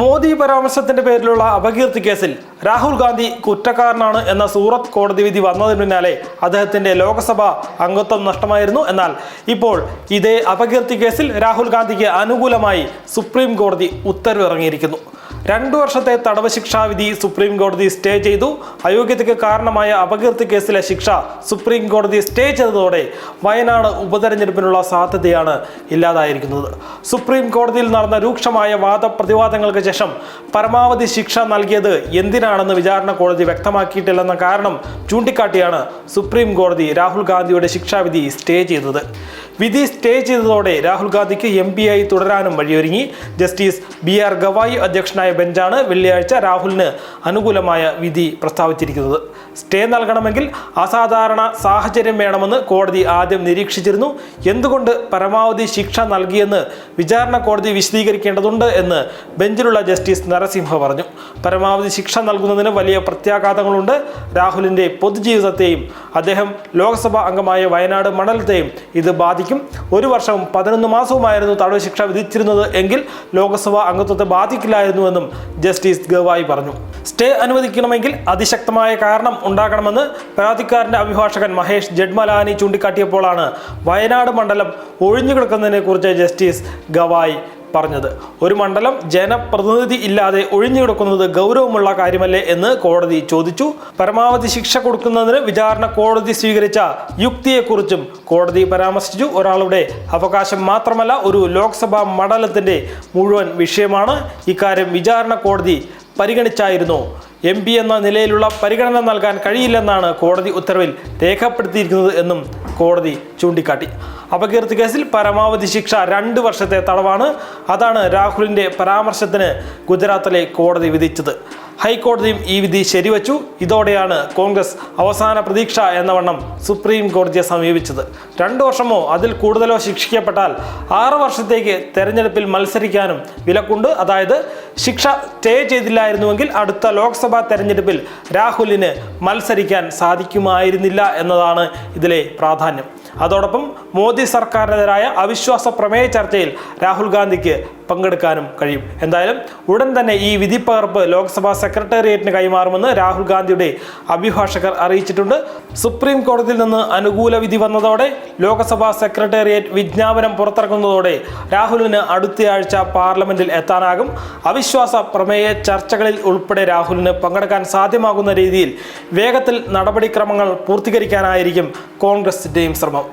മോദി പരാമർശത്തിന്റെ പേരിലുള്ള അപകീർത്തി കേസിൽ രാഹുൽ ഗാന്ധി കുറ്റക്കാരനാണ് എന്ന സൂറത്ത് കോടതി വിധി വന്നതിന് പിന്നാലെ അദ്ദേഹത്തിന്റെ ലോക്സഭ അംഗത്വം നഷ്ടമായിരുന്നു. എന്നാൽ ഇപ്പോൾ ഇതേ അപകീർത്തി കേസിൽ രാഹുൽ ഗാന്ധിക്ക് അനുകൂലമായി സുപ്രീം കോടതി ഉത്തരവിറങ്ങിയിരിക്കുന്നു. രണ്ടു വർഷത്തെ തടവ് ശിക്ഷാവിധി സുപ്രീം കോടതി സ്റ്റേ ചെയ്തു. അയോഗ്യതയ്ക്ക് കാരണമായ അപകീർത്തി കേസിലെ ശിക്ഷ സുപ്രീം കോടതി സ്റ്റേ ചെയ്തതോടെ വയനാട് ഉപതെരഞ്ഞെടുപ്പിനുള്ള സാധ്യതയാണ് ഇല്ലാതായിരിക്കുന്നത്. സുപ്രീം കോടതിയിൽ നടന്ന രൂക്ഷമായ വാദപ്രതിവാദങ്ങൾക്ക് ശേഷം പരമാവധി ശിക്ഷ നൽകിയത് എന്തിനാണെന്ന് വിചാരണ കോടതി വ്യക്തമാക്കിയിട്ടില്ലെന്ന കാരണം ചൂണ്ടിക്കാട്ടിയാണ് സുപ്രീം കോടതി രാഹുൽ ഗാന്ധിയുടെ ശിക്ഷാവിധി സ്റ്റേ ചെയ്തത്. വിധി സ്റ്റേ ചെയ്തതോടെ രാഹുൽ ഗാന്ധിക്ക് എം പി ആയി തുടരാനും വഴിയൊരുങ്ങി. ജസ്റ്റിസ് ബി ആർ ഗവായി അധ്യക്ഷനായ ബെഞ്ചാണ് വെള്ളിയാഴ്ച രാഹുലിന് അനുകൂലമായ വിധി പ്രസ്താവിച്ചിരിക്കുന്നത്. സ്റ്റേ നൽകണമെങ്കിൽ അസാധാരണ സാഹചര്യം വേണമെന്ന് കോടതി ആദ്യം നിരീക്ഷിച്ചിരുന്നു. എന്തുകൊണ്ട് പരമാവധി ശിക്ഷ നൽകിയെന്ന് വിചാരണ കോടതി വിശദീകരിക്കേണ്ടതുണ്ട് എന്ന് ബെഞ്ചിലുള്ള ജസ്റ്റിസ് നരസിംഹ പറഞ്ഞു. പരമാവധി ശിക്ഷ നൽകുന്നതിന് വലിയ പ്രത്യാഘാതങ്ങളുണ്ട്. രാഹുലിന്റെ പൊതുജീവിതത്തെയും അദ്ദേഹം ലോക്സഭാ അംഗമായ വയനാട് മണ്ഡലത്തെയും ഇത് ബാധിക്കും. ഒരു വർഷവും പതിനൊന്ന് മാസവുമായിരുന്നു തടവ് ശിക്ഷ വിധിച്ചിരുന്നത് എങ്കിൽ ലോക്സഭാ അംഗത്വത്തെ ബാധിക്കില്ലായിരുന്നുവെന്നും ജസ്റ്റിസ് ഗവായി പറഞ്ഞു. സ്റ്റേ അനുവദിക്കണമെങ്കിൽ അതിശക്തമായ കാരണം ഉണ്ടാകണമെന്ന് പരാതിക്കാരന്റെ അഭിഭാഷകൻ മഹേഷ് ജഡ്മലാനി ചൂണ്ടിക്കാട്ടിയപ്പോഴാണ് വയനാട് മണ്ഡലം ഒഴിഞ്ഞുകിടക്കുന്നതിനെ കുറിച്ച് ജസ്റ്റിസ് ഗവായി പറഞ്ഞത്. ഒരു മണ്ഡലം ജനപ്രതിനിധി ഇല്ലാതെ ഒഴിഞ്ഞു കിടക്കുന്നത് ഗൗരവമുള്ള കാര്യമല്ലേ എന്ന് കോടതി ചോദിച്ചു. പരമാവധി ശിക്ഷ കൊടുക്കുന്നതിന് വിചാരണ കോടതി സ്വീകരിച്ച യുക്തിയെക്കുറിച്ചും കോടതി പരാമർശിച്ചു. ഒരാളുടെ അവകാശം മാത്രമല്ല ഒരു ലോക്സഭാ മണ്ഡലത്തിന്റെ മുഴുവൻ വിഷയമാണ്. ഇക്കാര്യം വിചാരണ കോടതി പരിഗണിച്ചായിരുന്നു. എം പി എന്ന നിലയിലുള്ള പരിഗണന നൽകാൻ കഴിയില്ലെന്നാണ് കോടതി ഉത്തരവിൽ രേഖപ്പെടുത്തിയിരിക്കുന്നത് എന്നും കോടതി ചൂണ്ടിക്കാട്ടി. അപകീർത്തി കേസിൽ പരമാവധി ശിക്ഷ രണ്ട് വർഷത്തെ തടവാണ്. അതാണ് രാഹുലിന്റെ പരാമർശത്തിന് ഗുജറാത്തിലെ കോടതി വിധിച്ചത്. ഹൈക്കോടതിയും ഈ വിധി ശരിവച്ചു. ഇതോടെയാണ് കോൺഗ്രസ് അവസാന പ്രതീക്ഷ എന്ന വണ്ണം സുപ്രീം കോടതിയെ സമീപിച്ചത്. രണ്ടു വർഷമോ അതിൽ കൂടുതലോ ശിക്ഷിക്കപ്പെട്ടാൽ ആറ് വർഷത്തേക്ക് തെരഞ്ഞെടുപ്പിൽ മത്സരിക്കാനും വിലക്കുണ്ട്. അതായത് ശിക്ഷ സ്റ്റേ ചെയ്തില്ലായിരുന്നുവെങ്കിൽ അടുത്ത ലോക്സഭാ തെരഞ്ഞെടുപ്പിൽ രാഹുലിന് മത്സരിക്കാൻ സാധിക്കുമായിരുന്നില്ല എന്നതാണ് ഇതിലെ പ്രാധാന്യം. അതോടൊപ്പം മോദി സർക്കാരിനെതിരായ അവിശ്വാസ പ്രമേയ ചർച്ചയിൽ രാഹുൽ ഗാന്ധിക്ക് പങ്കെടുക്കാനും കഴിയും. എന്തായാലും ഉടൻ തന്നെ ഈ വിധി വിധിപ്പകർപ്പ് ലോക്സഭാ സെക്രട്ടേറിയറ്റിന് കൈമാറുമെന്ന് രാഹുൽ ഗാന്ധിയുടെ അഭിഭാഷകർ അറിയിച്ചിട്ടുണ്ട്. സുപ്രീം കോടതിയിൽ നിന്ന് അനുകൂല വിധി വന്നതോടെ ലോക്സഭാ സെക്രട്ടേറിയറ്റ് വിജ്ഞാപനം പുറത്തിറക്കുന്നതോടെ രാഹുലിന് അടുത്തയാഴ്ച പാർലമെന്റിൽ എത്താനാകും. അവിശ്വാസ പ്രമേയ ചർച്ചകളിൽ ഉൾപ്പെടെ രാഹുലിന് പങ്കെടുക്കാൻ സാധ്യമാകുന്ന രീതിയിൽ വേഗത്തിൽ നടപടിക്രമങ്ങൾ പൂർത്തീകരിക്കാനായിരിക്കും കോൺഗ്രസിന്റെയും ശ്രമം.